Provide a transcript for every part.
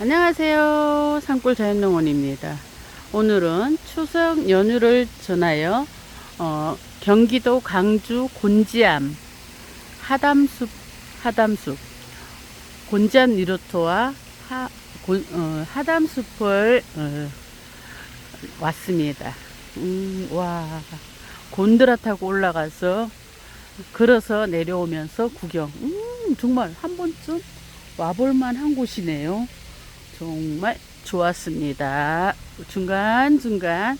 안녕하세요. 산골 자연농원입니다. 오늘은 추석 연휴를 전하여 어, 경기도 강주 곤지암 하담숲 하담숲 곤지암 리조트와 하, 곤- 어, 하담숲을 어, 왔습니다. 음, 와 곤드라 타고 올라가서 걸어서 내려오면서 구경. 음, 정말 한 번쯤 와볼만 한 곳이네요. 정말 좋았습니다. 중간중간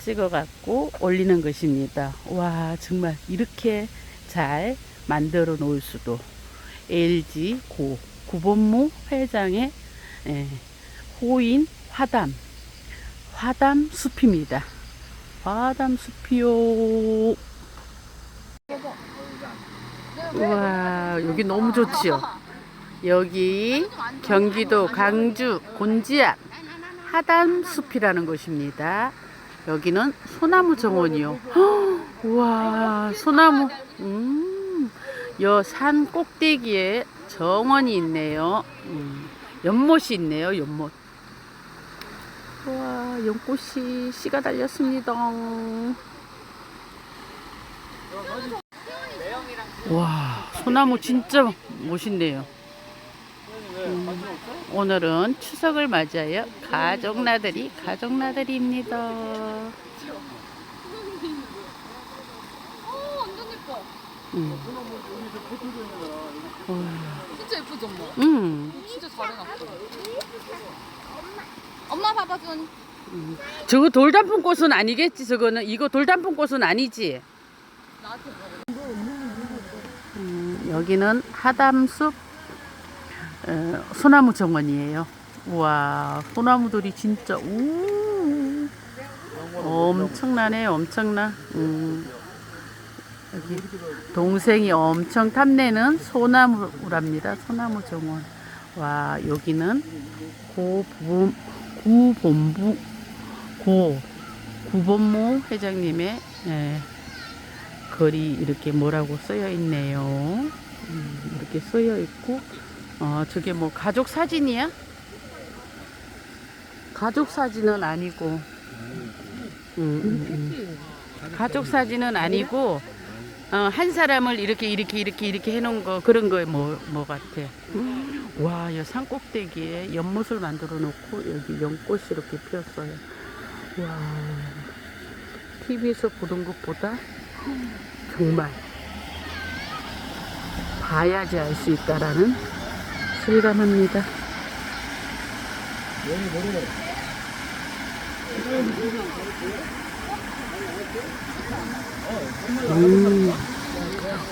찍어갖고 올리는 것입니다. 와, 정말 이렇게 잘 만들어 놓을 수도. LG 고, 구본무 회장의 예, 호인 화담, 화담 숲입니다. 화담 숲이요. 와, 여기 너무 좋지요? 여기 경기도 강주 곤지암 하담숲이라는 곳입니다. 여기는 소나무 정원이요. 헉, 우와, 소나무. 음, 여산 꼭대기에 정원이 있네요. 음, 연못이 있네요, 연못. 와, 연꽃이 씨가 달렸습니다. 와, 소나무 진짜 멋있네요. 음, 오늘은 추석을 맞이하여 가족 나들이 가족 나들이입니다. 예뻐. 음. 진짜 예쁘죠, 엄마? 음, 진짜 잘 해놨어. 엄마 봐봐, 주원이. 저거 돌단풍 꽃은 아니겠지? 저거는 이거 돌단풍 꽃은 아니지? 나한테 봐봐. 음, 여기는 하담숲 어, 소나무 정원이에요. 우와, 소나무들이 진짜 우 엄청나네, 엄청나. 음, 여기 동생이 엄청 탐내는 소나무랍니다. 소나무 정원. 와, 여기는 고부, 구본부 고 구본모 회장님의 예, 글이 이렇게 뭐라고 쓰여 있네요. 음, 이렇게 쓰여 있고, 어, 저게 뭐 가족 사진이야? 가족 사진은 아니고, 음, 음, 음. 가족 사진은 아니고, 어, 한 사람을 이렇게 이렇게 이렇게 이렇게 해놓은 거 그런 거에 뭐, 뭐 같아. 와, 이 산꼭대기에 연못을 만들어 놓고 여기 연꽃이 이렇게 피었어요. 와, TV에서 보던 것보다 정말 봐야지 알 수 있다라는 실감합니다. 음.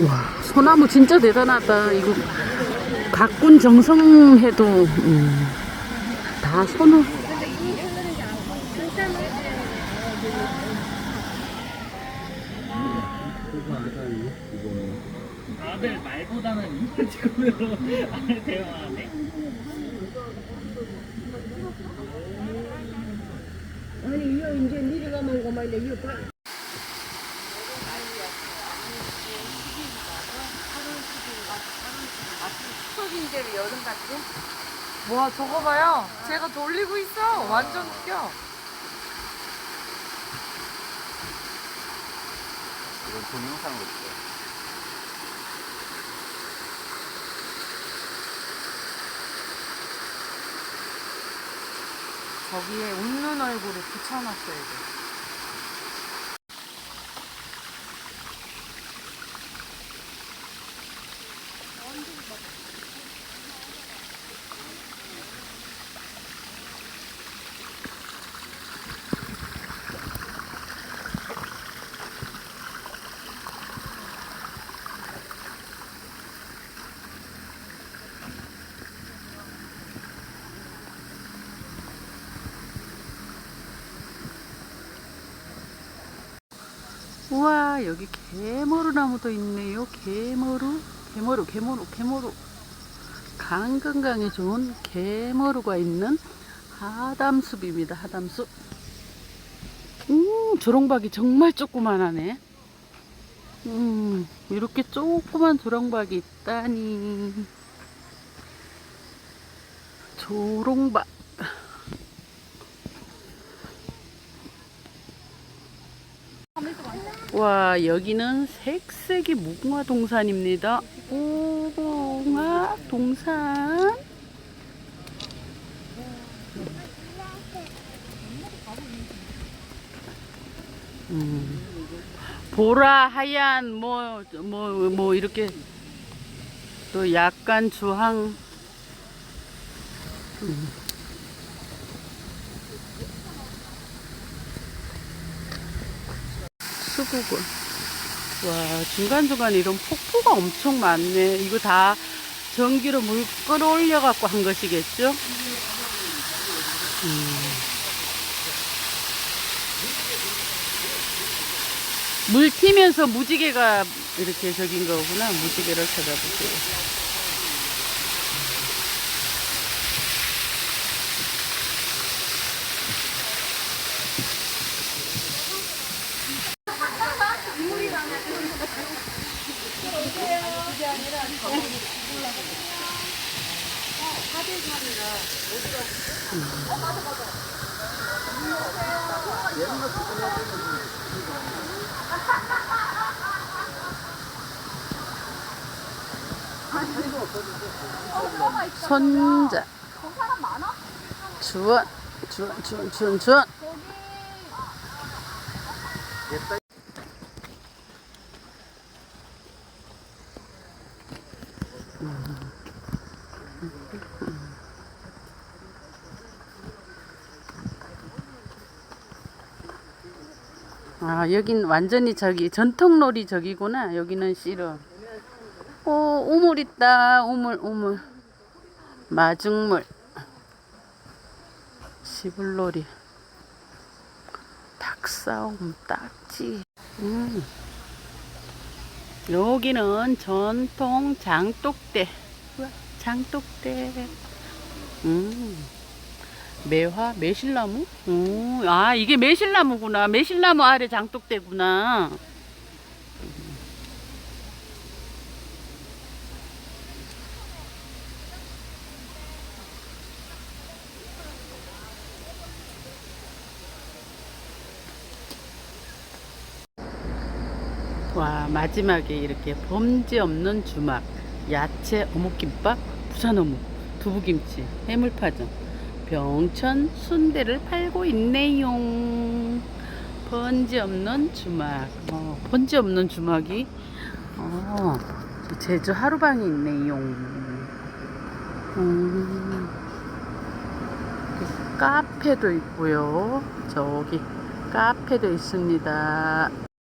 와, 소나무 진짜 대단하다. 이거 가꾼 정성해도 음, 다 소나무. 다들 말보다는 이모티콘으로 대화하네. 아니 이거 이제 내려가면 그만 이거 봐. 추석인데 여름 같지? 와, 저거 봐요. 제가 돌리고 있어. 완전 웃겨. 이건 동영상으로 찍어요. 저기에 웃는 얼굴을 붙여놨어야 돼. 우와, 여기 개머루 나무도 있네요. 개머루, 개머루, 개머루, 개머루. 간 건강에 좋은 개머루가 있는 하담숲입니다. 하담숲. 음, 조롱박이 정말 조그만하네. 음, 이렇게 조그만 조롱박이 있다니. 도롱밥. 와, 여기는 색색이 무궁화 동산입니다. 무궁화 동산. 음. 보라, 하얀, 뭐, 뭐, 뭐, 이렇게 또 약간 주황. 수국을. 와, 중간중간 이런 폭포가 엄청 많네. 이거 다 전기로 물 끌어올려갖고 한 것이겠죠? 음. 물 튀면서 무지개가 이렇게 저긴 거구나. 무지개를 찾아보세요. 손자. 주원, 주원, 주원, 주원, 주원. 아, 여긴 완전히 저기 전통놀이 저기구나. 여기는 씨름. 오, 우물 있다. 우물, 우물. 마중물. 시불놀이. 닭싸움, 딱지. 음. 여기는 전통 장독대. 장독대. 음. 매화, 매실나무? 오, 아, 이게 매실나무구나. 매실나무 아래 장독대구나. 와, 마지막에 이렇게 범죄 없는 주막, 야채 어묵김밥, 부산 어묵, 두부김치, 해물파전, 병천 순대를 팔고 있네요. 번지 없는 주막, 어, 번지 없는 주막이 어, 저 제주 하루방이 있네요. 음, 이렇게 카페도 있고요. 저기 카페도 있습니다.